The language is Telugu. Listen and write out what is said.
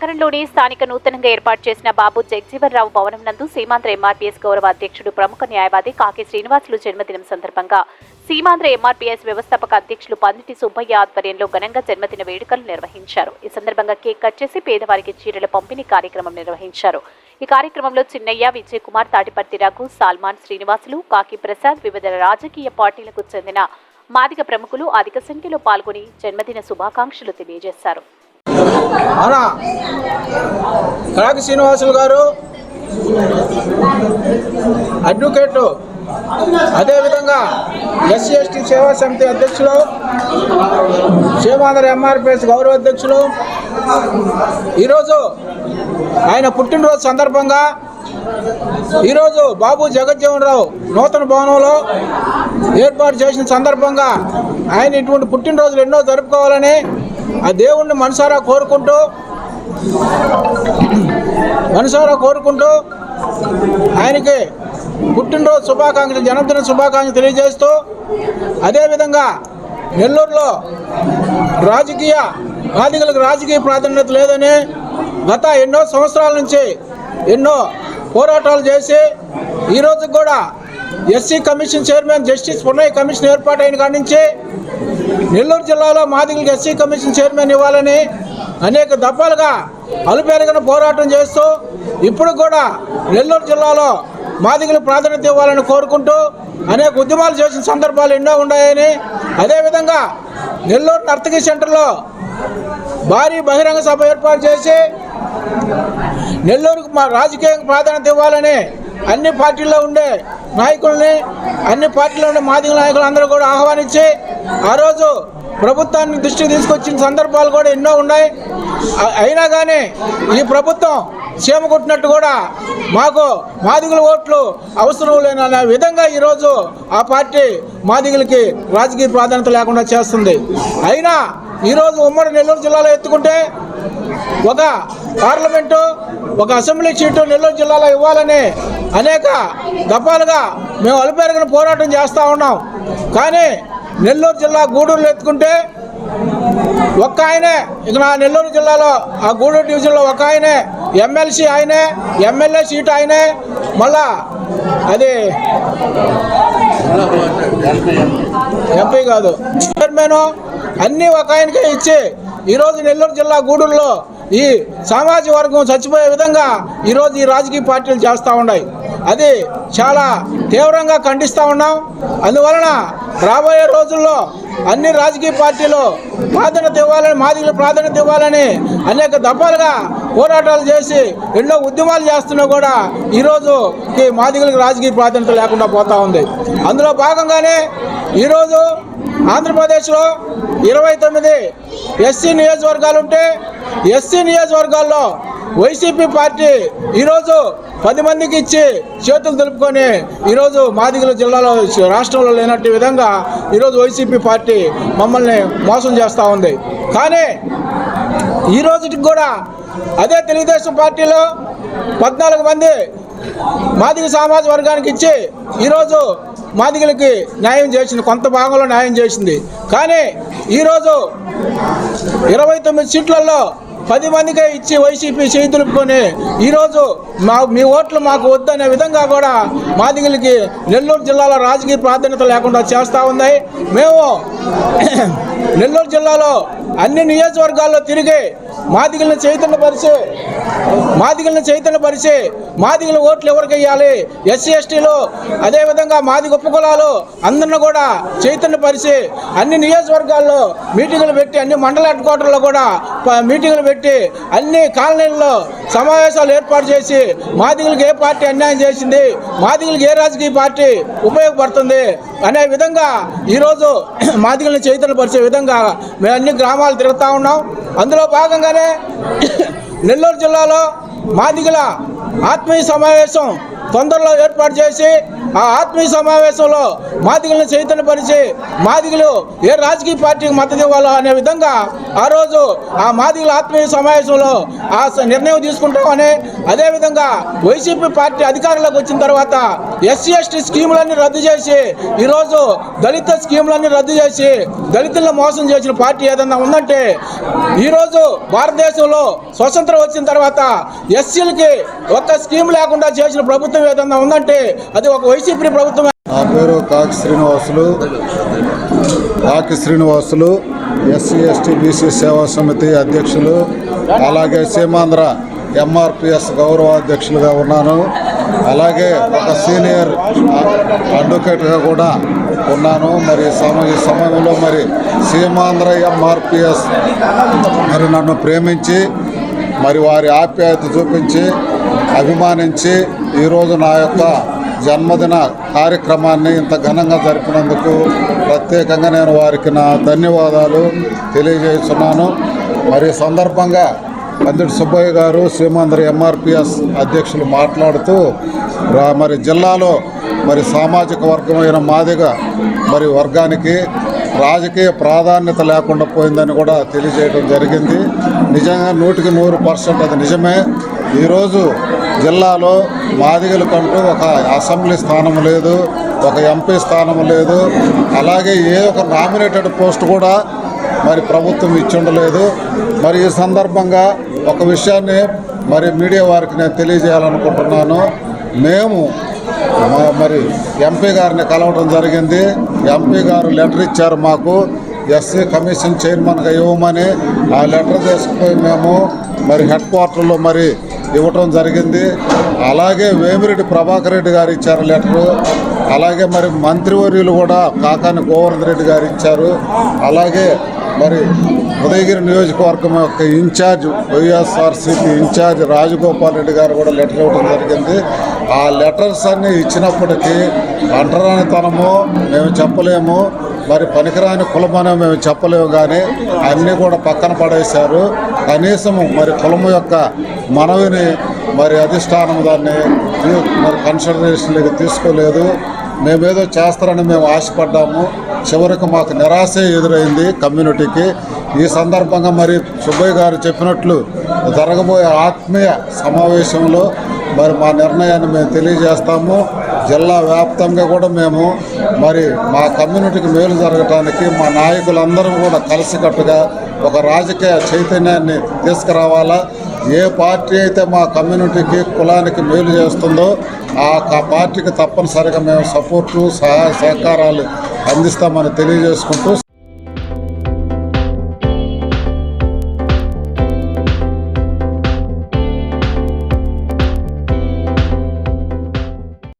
నగరంలోని స్థానిక నూతనంగా ఏర్పాటు చేసిన బాబు జగజీవన్రావు భవనం నందు సీమాంధ్ర ఎంఆర్పీఎస్ గౌరవ అధ్యక్షుడు ప్రముఖ న్యాయవాది కాకి శ్రీనివాసులు జన్మదినం సందర్భంగా సీమాంధ్ర ఎంఆర్పీఎస్ వ్యవస్థాపక అధ్యక్షులు పందిటి సుబ్బయ్య ఆధ్వర్యంలో ఘనంగా జన్మదిన వేడుకలు నిర్వహించారు. ఈ సందర్భంగా కేక్ కట్ చేసి పేదవారికి చీరల పంపిణీ కార్యక్రమం నిర్వహించారు. ఈ కార్యక్రమంలో చిన్నయ్య విజయ్ కుమార్ తాటిపర్తి రఘు సాల్మాన్ శ్రీనివాసులు కాకి ప్రసాద్ వివిధ రాజకీయ పార్టీలకు చెందిన మాదిగ ప్రముఖులు అధిక సంఖ్యలో పాల్గొని జన్మదిన శుభాకాంక్షలు తెలియజేశారు. మన కాకి శ్రీనివాసులు గారు అడ్వకేట్ అదేవిధంగా ఎస్సీ ఎస్టీ సేవా సమితి అధ్యక్షులు శివాంధ్ర ఎంఆర్పిఎస్ గౌరవ అధ్యక్షులు ఈరోజు ఆయన పుట్టినరోజు సందర్భంగా ఈరోజు బాబు జగజ్జీవన్ రావు నూతన భవనంలో ఏర్పాటు చేసిన సందర్భంగా ఆయన ఇటువంటి పుట్టినరోజులు ఎన్నో జరుపుకోవాలని ఆ దేవుణ్ణి మనసారా కోరుకుంటూ మనసారా కోరుకుంటూ ఆయనకి పుట్టినరోజు శుభాకాంక్షలు జన్మదిన శుభాకాంక్షలు తెలియజేస్తూ అదేవిధంగా నెల్లూరులో రాజకీయ బాధికులకు రాజకీయ ప్రాధాన్యత లేదని గత ఎన్నో సంవత్సరాల నుంచి ఎన్నో పోరాటాలు చేసి ఈరోజు కూడా SC commission chairman justice Punnaiah commission ఏర్పాటైన కాడి నుంచి నెల్లూరు జిల్లాలో మాదిగలకు ఎస్సీ కమిషన్ చైర్మన్ ఇవ్వాలని అనేక దఫాలుగా అలుపెరగిన పోరాటం చేస్తూ ఇప్పుడు కూడా నెల్లూరు జిల్లాలో మాదిగలకు ప్రాధాన్యత ఇవ్వాలని కోరుకుంటూ అనేక ఉద్యమాలు చేసిన సందర్భాలు ఎన్నో ఉన్నాయని అదేవిధంగా నెల్లూరు నర్తకి సెంటర్లో భారీ బహిరంగ సభ ఏర్పాటు చేసి నెల్లూరుకు మా రాజకీయంగా ప్రాధాన్యత ఇవ్వాలని అన్ని పార్టీల్లో ఉండే నాయకుల్ని అన్ని పార్టీలో ఉండే మాదిగ నాయకులు అందరూ కూడా ఆహ్వానించి ఆ రోజు ప్రభుత్వాన్ని దృష్టికి తీసుకొచ్చిన సందర్భాలు కూడా ఎన్నో ఉన్నాయి. అయినా కానీ ఈ ప్రభుత్వం చీమ కొట్టినట్టు కూడా మాకు మాదిగుల ఓట్లు అవసరం లేననే విధంగా ఈరోజు ఆ పార్టీ మాదిగులకి రాజకీయ ప్రాధాన్యత లేకుండా చేస్తుంది. అయినా ఈరోజు ఉమ్మడి నెల్లూరు జిల్లాలో ఎత్తుకుంటే ఒక పార్లమెంటు ఒక అసెంబ్లీ సీటు నెల్లూరు జిల్లాలో ఇవ్వాలని అనేక దఫాలుగా మేము అలుపెరగని పోరాటం చేస్తూ ఉన్నాం. కానీ నెల్లూరు జిల్లా గూడూరులో ఎత్తుకుంటే ఒక్క ఆయనే ఇక నా నెల్లూరు జిల్లాలో ఆ గూడూరు డివిజన్లో ఒక ఆయనే ఎమ్మెల్సీ ఆయనే ఎమ్మెల్యే సీట్ ఆయనే మళ్ళా అది ఎంపీ కాదు. చైర్మన్ అన్నీ ఒక ఆయనకే ఇచ్చి ఈరోజు నెల్లూరు జిల్లా గూడూరులో ఈ సామాజిక వర్గం చచ్చిపోయే విధంగా ఈరోజు ఈ రాజకీయ పార్టీలు చేస్తూ ఉన్నాయి. అది చాలా తీవ్రంగా ఖండిస్తూ ఉన్నాం. అందువలన రాబోయే రోజుల్లో అన్ని రాజకీయ పార్టీలు ప్రాధాన్యత ఇవ్వాలని మాదిగలు ప్రాధాన్యత ఇవ్వాలని అనేక దఫాలుగా పోరాటాలు చేసి ఎన్నో ఉద్యమాలు చేస్తున్నా కూడా ఈరోజు ఈ మాదిగలకు రాజకీయ ప్రాధాన్యత లేకుండా పోతూ ఉంది. అందులో భాగంగానే ఈరోజు ఆంధ్రప్రదేశ్లో ఇరవై తొమ్మిది ఎస్సీ నియోజకవర్గాలు ఉంటే ఎస్సీ నియోజకవర్గాల్లో వైసీపీ పార్టీ ఈరోజు పది మందికి ఇచ్చి చేతులు దులుపుకొని ఈరోజు మాదిగల జిల్లాలో రాష్ట్రంలో లేనట్టు విధంగా ఈరోజు వైసీపీ పార్టీ మమ్మల్ని మోసం చేస్తూ ఉంది. కానీ ఈ రోజుకి కూడా అదే తెలుగుదేశం పార్టీలో పద్నాలుగు మంది మాదిగ సామాజిక వర్గానికి ఇచ్చి ఈరోజు మాదిగలకి న్యాయం చేసింది కొంత భాగంలో న్యాయం చేసింది. కానీ ఈరోజు ఇరవై తొమ్మిది సీట్లలో పది మందికే ఇచ్చి వైసీపీ చేతులుపుకొని ఈరోజు మా మీ ఓట్లు మాకు వద్దనే విధంగా కూడా మాదిగలకి నెల్లూరు జిల్లాలో రాజకీయ ప్రాధాన్యత లేకుండా చేస్తూ ఉన్నాయి. మేము నెల్లూరు జిల్లాలో అన్ని నియోజకవర్గాల్లో తిరిగి మాదిగలను చైతన్యపరిచి మాదిగలను చైతన్యపరిచి మాదిగల ఓట్లు ఎవరికి వేయాలి? ఎస్సీ ఎస్టీలు అదేవిధంగా మాదిగ ఉపకులాలు అందరిని కూడా చైతన్యపరిచి అన్ని నియోజకవర్గాల్లో మీటింగులు పెట్టి అన్ని మండల హెడ్ క్వార్టర్లో కూడా మీటింగులు పెట్టి అన్ని కాలనీల్లో సమావేశాలు ఏర్పాటు చేసి మాదిగలకు ఏ పార్టీ అన్యాయం చేసింది? మాదిగలకు ఏ రాజకీయ పార్టీ ఉపయోగపడుతుంది? అనే విధంగా ఈరోజు మాదిగలను చైతన్యపరిచే విధంగా మేము అన్ని గ్రామాలు తిరుగుతూ ఉన్నాం. అందులో భాగంగానే నెల్లూరు జిల్లాలో మాదిగల ఆత్మీయ సమావేశం తొందరలో ఏర్పాటు చేసి ఆ ఆత్మీయ సమావేశంలో మాదిగలను చైతన్యపరిచి మాదిగలు ఏ రాజకీయ పార్టీకి మద్దతు ఇవ్వాలో అనే విధంగా ఆ రోజు ఆ మాదిగల ఆత్మీయ సమావేశంలో ఆ నిర్ణయం తీసుకుంటామని అదేవిధంగా వైసీపీ పార్టీ అధికారంలోకి వచ్చిన తర్వాత ఎస్సీ ఎస్టీ స్కీములన్నీ రద్దు చేసి ఈరోజు దళిత స్కీములన్నీ రద్దు చేసి దళితులను మోసం చేసిన పార్టీ ఏదన్నా ఉందంటే ఈరోజు భారతదేశంలో స్వతంత్రం వచ్చిన తర్వాత ఎస్సీలకి ఒక్క స్కీమ్ లేకుండా చేసిన ప్రభుత్వం ఏదన్నా ఉందంటే అది ఒక వైసీపీ ప్రభుత్వం. నా పేరు కాకి శ్రీనివాసులు. కాకి శ్రీనివాసులు ఎస్సీ ఎస్టీ బీసీ సేవా సమితి అధ్యక్షులు అలాగే సీమాంధ్ర ఎంఆర్పిఎస్ గౌరవ అధ్యక్షులుగా ఉన్నాను. అలాగే ఒక సీనియర్ అడ్వకేట్గా కూడా ఉన్నాను. మరి సమ ఈ సమయంలో మరి సీమాంధ్ర ఎంఆర్పిఎస్ మరి నన్ను ప్రేమించి మరి వారి ఆప్యాయత చూపించి అభిమానించి ఈరోజు నా యొక్క జన్మదిన కార్యక్రమాన్ని ఇంత ఘనంగా జరిపినందుకు ప్రత్యేకంగా నేను వారికి నా ధన్యవాదాలు తెలియజేస్తున్నాను. మరి సందర్భంగా పందిటి సుబ్బయ్య గారు సీమాంధ్ర ఎంఆర్పిఎస్ అధ్యక్షులు మాట్లాడుతూ రా- మరి జిల్లాలో మరి సామాజిక వర్గమైన మాదిగా మరి వర్గానికి రాజకీయ ప్రాధాన్యత లేకుండా పోయిందని కూడా తెలియజేయడం జరిగింది. నిజంగా నూటికి నూరు పర్సెంట్ అది నిజమే. ఈరోజు జిల్లాలో మాదిగలకంటూ ఒక అసెంబ్లీ స్థానం లేదు ఒక ఎంపీ స్థానం లేదు. అలాగే ఏ ఒక నామినేటెడ్ పోస్ట్ కూడా మరి ప్రభుత్వం ఇచ్చుండలేదు మరి ఈ సందర్భంగా ఒక విషయాన్ని మరి మీడియా వారికి నేను తెలియజేయాలనుకుంటున్నాను. మేము మా- మరి ఎంపీ గారిని కలవడం జరిగింది. ఎంపీ గారు లెటర్ ఇచ్చారు మాకు. ఎస్సీ కమిషన్ చైర్మన్గా ఇవ్వమని ఆ లెటర్ తీసుకుపోయి మేము మరి హెడ్ క్వార్టర్లో మరి ఇవ్వటం జరిగింది. అలాగే వేమిరెడ్డి ప్రభాకర్ రెడ్డి గారు ఇచ్చారు లెటరు. అలాగే మరి మంత్రివర్యులు కూడా కాకాని గోవర్ధన్ రెడ్డి గారు ఇచ్చారు. అలాగే మరి ఉదయగిరి నియోజకవర్గం యొక్క incharge YSRCP incharge Rajagopal Reddy గారు కూడా లెటర్ ఇవ్వడం జరిగింది. ఆ లెటర్స్ అన్నీ ఇచ్చినప్పటికీ అంటరానితనము మేము చెప్పలేము. మరి పనికిరాని కులమని మేము చెప్పలేము కానీ అన్నీ కూడా పక్కన పడేశారు. కనీసం మరి కులము యొక్క మనవిని మరి అధిష్టానం దాన్ని మరి కన్సిడరేషన్లోకి తీసుకోలేదు. మేమేదో చేస్తారని మేము ఆశపడ్డాము. చివరికి మాకు నిరాశే ఎదురైంది కమ్యూనిటీకి. ఈ సందర్భంగా మరి సుబ్బయ్య గారు చెప్పినట్లు జరగబోయే ఆత్మీయ సమావేశంలో మరి మా నిర్ణయాన్ని మేము తెలియజేస్తాము. జిల్లా వ్యాప్తంగా కూడా మేము మరి మా కమ్యూనిటీకి మేలు జరగటానికి మా నాయకులందరూ కూడా కలిసికట్టుగా ఒక రాజకీయ చైతన్యాన్ని తీసుకురావాలా. ఏ పార్టీ అయితే మా కమ్యూనిటీకి కులానికి మేలు చేస్తుందో ఆ పార్టీకి తప్పనిసరిగా మేము సపోర్టు సహాయ సహకారాలు అందిస్తామని తెలియజేసుకుంటూ